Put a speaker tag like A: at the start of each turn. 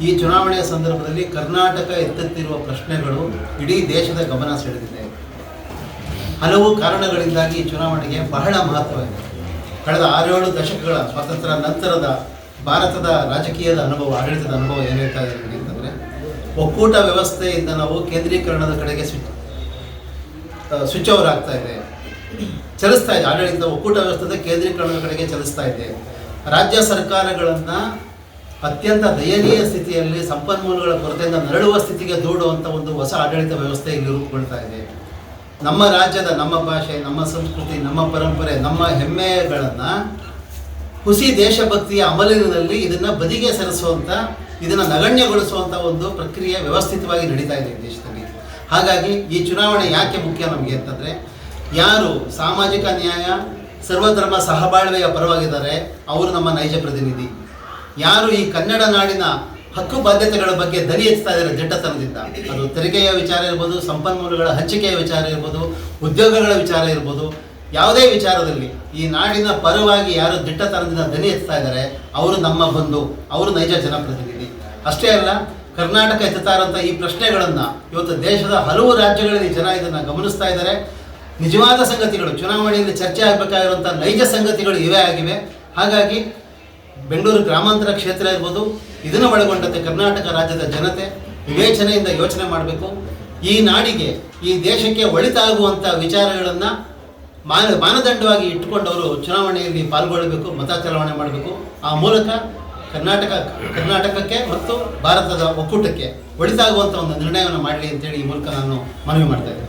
A: ಈ ಚುನಾವಣೆಯ ಸಂದರ್ಭದಲ್ಲಿ ಕರ್ನಾಟಕ ಎತ್ತುತ್ತಿರುವ ಪ್ರಶ್ನೆಗಳು ಇಡೀ ದೇಶದ ಗಮನ ಸೆಳೆದಿದೆ. ಹಲವು ಕಾರಣಗಳಿಂದಾಗಿ ಈ ಚುನಾವಣೆಗೆ ಬಹಳ ಮಹತ್ವವಿದೆ ಕಳೆದ ಆರೇಳು ದಶಕಗಳ ಸ್ವಾತಂತ್ರ್ಯ ನಂತರದ ಭಾರತದ ರಾಜಕೀಯದ ಅನುಭವ, ಆಡಳಿತದ ಅನುಭವ ಏನು ಹೇಳ್ತಾ ಅಂತಂದರೆ, ಒಕ್ಕೂಟ ವ್ಯವಸ್ಥೆಯಿಂದ ನಾವು ಕೇಂದ್ರೀಕರಣದ ಕಡೆಗೆ ಸ್ವಿಚ್ ಸ್ವಿಚ್ ಓವರ್ ಆಗ್ತಾ ಇದೆ. ಚಲಿಸ್ತಾ ಇದೆ. ಆಡಳಿತ ಒಕ್ಕೂಟ ವ್ಯವಸ್ಥೆ ಕೇಂದ್ರೀಕರಣದ ಕಡೆಗೆ ಚಲಿಸ್ತಾ ಇದೆ. ರಾಜ್ಯ ಸರ್ಕಾರಗಳನ್ನು ಅತ್ಯಂತ ದಯನೀಯ ಸ್ಥಿತಿಯಲ್ಲಿ ಸಂಪನ್ಮೂಲಗಳ ಕೊರತೆಯಿಂದ ನರಳುವ ಸ್ಥಿತಿಗೆ ದೂಡುವಂಥ ಒಂದು ಹೊಸ ಆಡಳಿತ ವ್ಯವಸ್ಥೆ ಇಲ್ಲಿ ರೂಪುಗೊಳ್ತಾ ಇದೆ. ನಮ್ಮ ರಾಜ್ಯದ, ನಮ್ಮ ಭಾಷೆ, ನಮ್ಮ ಸಂಸ್ಕೃತಿ, ನಮ್ಮ ಪರಂಪರೆ, ನಮ್ಮ ಹೆಮ್ಮೆಗಳನ್ನು ಹುಸಿ ದೇಶಭಕ್ತಿಯ ಅಮಲಿನಲ್ಲಿ ಇದನ್ನು ಬದಿಗೆ ಸರಿಸುವಂಥ ಇದನ್ನು ನಗಣ್ಯಗೊಳಿಸುವಂಥ ಒಂದು ಪ್ರಕ್ರಿಯೆ ವ್ಯವಸ್ಥಿತವಾಗಿ ನಡೀತಾ ಇದೆ ದೇಶದಲ್ಲಿ. ಹಾಗಾಗಿ ಈ ಚುನಾವಣೆ ಯಾಕೆ ಮುಖ್ಯ ನಮಗೆ ಅಂತಂದರೆ, ಯಾರು ಸಾಮಾಜಿಕ ನ್ಯಾಯ, ಸರ್ವಧರ್ಮ ಸಹಬಾಳ್ವೆಯ ಪರವಾಗಿದ್ದಾರೆ, ಅವರು ನಮ್ಮ ನೈಜ ಪ್ರತಿನಿಧಿ. ಯಾರು ಈ ಕನ್ನಡ ನಾಡಿನ ಹಕ್ಕು ಬಾಧ್ಯತೆಗಳ ಬಗ್ಗೆ ದನಿ ಎತ್ತಾ ಇದ್ದಾರೆ ದಿಟ್ಟತನದಿಂದ ಅದು ತೆರಿಗೆಯ ವಿಚಾರ ಇರ್ಬೋದು, ಸಂಪನ್ಮೂಲಗಳ ಹಂಚಿಕೆಯ ವಿಚಾರ ಇರ್ಬೋದು, ಉದ್ಯೋಗಗಳ ವಿಚಾರ ಇರ್ಬೋದು, ಯಾವುದೇ ವಿಚಾರದಲ್ಲಿ ಈ ನಾಡಿನ ಪರವಾಗಿ ಯಾರು ದಿಟ್ಟತನದಿಂದ ದನಿ ಎತ್ತಾ ಇದ್ದಾರೆ, ಅವರು ನಮ್ಮ ಬಂಧು, ಅವರು ನೈಜ ಜನಪ್ರತಿನಿಧಿ. ಅಷ್ಟೇ ಅಲ್ಲ, ಕರ್ನಾಟಕ ಎತ್ತುತ್ತಾ ಇರುವಂಥ ಈ ಪ್ರಶ್ನೆಗಳನ್ನು ಇವತ್ತು ದೇಶದ ಹಲವು ರಾಜ್ಯಗಳಲ್ಲಿ ಜನ ಇದನ್ನು ಗಮನಿಸ್ತಾ ಇದ್ದಾರೆ. ನಿಜವಾದ ಸಂಗತಿಗಳು, ಚುನಾವಣೆಯಲ್ಲಿ ಚರ್ಚೆ ಆಗಬೇಕಾಗಿರುವಂಥ ನೈಜ ಸಂಗತಿಗಳು ಇವೇ ಆಗಿವೆ. ಹಾಗಾಗಿ ಬೆಂಗಳೂರು ಗ್ರಾಮಾಂತರ ಕ್ಷೇತ್ರ ಇರ್ಬೋದು, ಇದನ್ನು ಒಳಗೊಂಡಂತೆ ಕರ್ನಾಟಕ ರಾಜ್ಯದ ಜನತೆ ವಿವೇಚನೆಯಿಂದ ಯೋಚನೆ ಮಾಡಬೇಕು. ಈ ನಾಡಿಗೆ, ಈ ದೇಶಕ್ಕೆ ಒಳಿತಾಗುವಂಥ ವಿಚಾರಗಳನ್ನು ಮಾನ, ಮಾನದಂಡವಾಗಿ ಇಟ್ಟುಕೊಂಡವರು ಚುನಾವಣೆಯಲ್ಲಿ ಪಾಲ್ಗೊಳ್ಳಬೇಕು ಮತ ಚಲಾವಣೆ ಮಾಡಬೇಕು. ಆ ಮೂಲಕ ಕರ್ನಾಟಕ, ಕರ್ನಾಟಕಕ್ಕೆ ಮತ್ತು ಭಾರತದ ಒಕ್ಕೂಟಕ್ಕೆ ಒಳಿತಾಗುವಂಥ ಒಂದು ನಿರ್ಣಯವನ್ನು ಮಾಡಲಿ ಅಂತೇಳಿ ಈ ಮೂಲಕ ನಾನು ಮನವಿ ಮಾಡ್ತಾ ಇದ್ದೇನೆ.